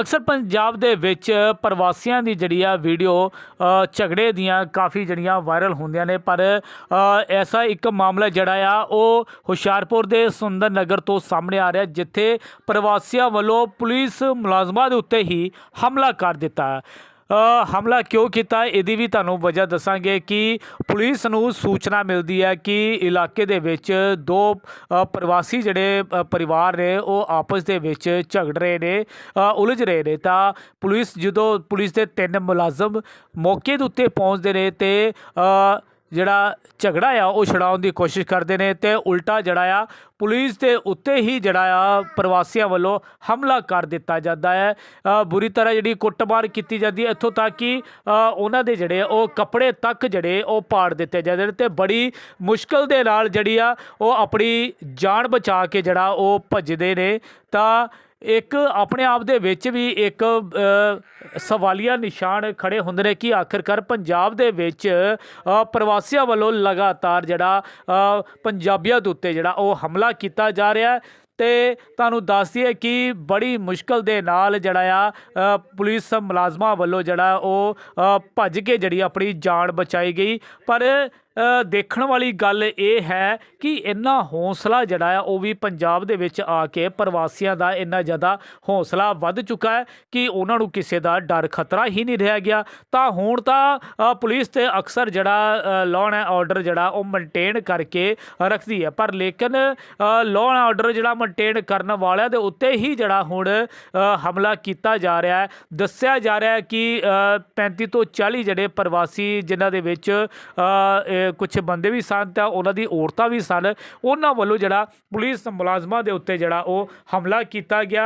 ਅਕਸਰ ਪੰਜਾਬ ਦੇ ਵਿੱਚ ਪ੍ਰਵਾਸੀਆਂ ਦੀ ਜਿਹੜੀ ਆ ਵੀਡੀਓ ਝਗੜੇ ਦੀਆਂ ਕਾਫੀ ਜਿਹੜੀਆਂ ਵਾਇਰਲ ਹੁੰਦੀਆਂ ਨੇ, ਪਰ ਐਸਾ ਇੱਕ ਮਾਮਲਾ ਜਿਹੜਾ ਆ, ਉਹ ਹੁਸ਼ਿਆਰਪੁਰ ਦੇ ਸੁੰਦਰ ਨਗਰ ਤੋਂ ਸਾਹਮਣੇ ਆ ਰਿਹਾ, ਜਿੱਥੇ ਪ੍ਰਵਾਸੀਆਂ ਵੱਲੋਂ ਪੁਲਿਸ ਮੁਲਾਜ਼ਮਾਂ ਦੇ ਉੱਤੇ ਹੀ ਹਮਲਾ ਕਰ ਦਿੱਤਾ। ਹਮਲਾ ਕਿਉਂ ਕੀਤਾ ਇਹਦੀ ਵੀ ਤੁਹਾਨੂੰ ਵਜ੍ਹਾ ਦੱਸਾਂਗੇ ਕਿ ਪੁਲਿਸ ਨੂੰ ਸੂਚਨਾ ਮਿਲਦੀ ਹੈ ਕਿ ਇਲਾਕੇ ਦੇ ਵਿੱਚ ਦੋ ਪ੍ਰਵਾਸੀ ਜਿਹੜੇ ਪਰਿਵਾਰ ਨੇ, ਉਹ ਆਪਸ ਦੇ ਵਿੱਚ ਝਗੜ ਰਹੇ ਨੇ ਉਲਝ ਰਹੇ ਨੇ। ਤਾਂ ਪੁਲਿਸ ਜਦੋਂ, ਪੁਲਿਸ ਦੇ ਤਿੰਨ ਮੁਲਾਜ਼ਮ ਮੌਕੇ ਦੇ ਉੱਤੇ ਪਹੁੰਚਦੇ ਨੇ ਤੇ ਜਿਹੜਾ ਝਗੜਾ ਆ, ਉਹ ਛਡਾਉਣ ਦੀ ਕੋਸ਼ਿਸ਼ ਕਰਦੇ ਨੇ ਤੇ ਉਲਟਾ ਜਿਹੜਾ ਆ, ਪੁਲਿਸ ਦੇ ਉੱਤੇ ਹੀ ਜਿਹੜਾ ਆ, ਪ੍ਰਵਾਸੀਆਂ ਵੱਲੋਂ ਹਮਲਾ ਕਰ ਦਿੱਤਾ ਜਾਂਦਾ ਹੈ। ਬੁਰੀ ਤਰ੍ਹਾਂ ਜਿਹੜੀ ਕੁੱਟਮਾਰ ਕੀਤੀ ਜਾਂਦੀ ਹੈ ਇੱਥੋਂ ਤੱਕ ਕਿ ਉਹਨਾਂ ਦੇ ਜਿਹੜੇ ਉਹ ਕੱਪੜੇ ਤੱਕ ਜਿਹੜੇ ਉਹ ਪਾੜ ਦਿੱਤੇ ਜਾਂਦੇ ਨੇ ਤੇ ਬੜੀ ਮੁਸ਼ਕਲ ਦੇ ਨਾਲ ਜਿਹੜੀ ਆ, ਉਹ ਆਪਣੀ ਜਾਨ ਬਚਾ ਕੇ ਜਿਹੜਾ ਉਹ ਭੱਜਦੇ ਨੇ। ਤਾਂ ਇੱਕ ਆਪਣੇ ਆਪ ਦੇ ਵਿੱਚ ਵੀ ਇੱਕ ਸਵਾਲੀਆ ਨਿਸ਼ਾਨ ਖੜੇ ਹੁੰਦੇ ਨੇ ਕਿ ਆਖਿਰਕਾਰ ਪੰਜਾਬ ਦੇ ਵਿੱਚ ਪ੍ਰਵਾਸੀਆਂ ਵੱਲੋਂ ਲਗਾਤਾਰ ਜਿਹੜਾ ਪੰਜਾਬੀਆਂ ਦੇ ਉੱਤੇ ਜਿਹੜਾ ਉਹ ਹਮਲਾ ਕੀਤਾ ਜਾ ਰਿਹਾ ਹੈ। ਤੇ ਤੁਹਾਨੂੰ ਦੱਸ ਦਈਏ ਕਿ ਬੜੀ ਮੁਸ਼ਕਲ ਦੇ ਨਾਲ ਜਿਹੜਾ ਆ ਪੁਲਿਸ ਮੁਲਾਜ਼ਮਾਂ ਵੱਲੋਂ ਜਿਹੜਾ ਉਹ ਭੱਜ ਕੇ ਜਿਹੜੀ ਆਪਣੀ ਜਾਨ ਬਚਾਈ ਗਈ। ਪਰ ਦੇਖਣ ਵਾਲੀ ਗੱਲ ਇਹ ਹੈ ਕਿ ਇੰਨਾ ਹੌਸਲਾ ਜਿਹੜਾ ਆ ਉਹ ਵੀ ਪੰਜਾਬ ਦੇ ਵਿੱਚ ਆ ਕੇ ਪ੍ਰਵਾਸੀਆਂ ਦਾ ਇੰਨਾ ਜ਼ਿਆਦਾ ਹੌਸਲਾ ਵੱਧ ਚੁੱਕਾ ਹੈ ਕਿ ਉਹਨਾਂ ਨੂੰ ਕਿਸੇ ਦਾ ਡਰ ਖਤਰਾ ਹੀ ਨਹੀਂ ਰਹਿ ਗਿਆ। ਤਾਂ ਹੁਣ ਤਾਂ ਪੁਲਿਸ ਤੇ ਅਕਸਰ ਜਿਹੜਾ ਲਾਅ ਐਂਡ ਆਰਡਰ ਜਿਹੜਾ ਉਹ ਮੇਨਟੇਨ ਕਰਕੇ ਰੱਖਦੀ ਹੈ। ਪਰ ਲੇਕਿਨ ਲਾਅ ਐਂਡ ਆਰਡਰ ਜਿਹੜਾ ਮੇਨਟੇਨ ਕਰਨ ਵਾਲਿਆਂ ਦੇ ਉੱਤੇ ਹੀ ਜਿਹੜਾ ਹੁਣ ਹਮਲਾ ਕੀਤਾ ਜਾ ਰਿਹਾ ਹੈ। ਦੱਸਿਆ ਜਾ ਰਿਹਾ ਹੈ ਕਿ ਅ, 35 ਤੋਂ 40 ਜਿਹੜੇ ਪ੍ਰਵਾਸੀ ਜਿਨ੍ਹਾਂ ਦੇ ਵਿੱਚ ਕੁਝ ਬੰਦੇ ਵੀ ਸਨ ਤਾਂ ਉਹਨਾਂ ਦੀ ਔਰਤਾਂ ਵੀ ਸਨ। ਉਹਨਾਂ ਵੱਲੋਂ ਜਿਹੜਾ ਪੁਲਿਸ ਮੁਲਾਜ਼ਮਾਂ ਦੇ ਉੱਤੇ ਜਿਹੜਾ ਉਹ ਹਮਲਾ ਕੀਤਾ ਗਿਆ।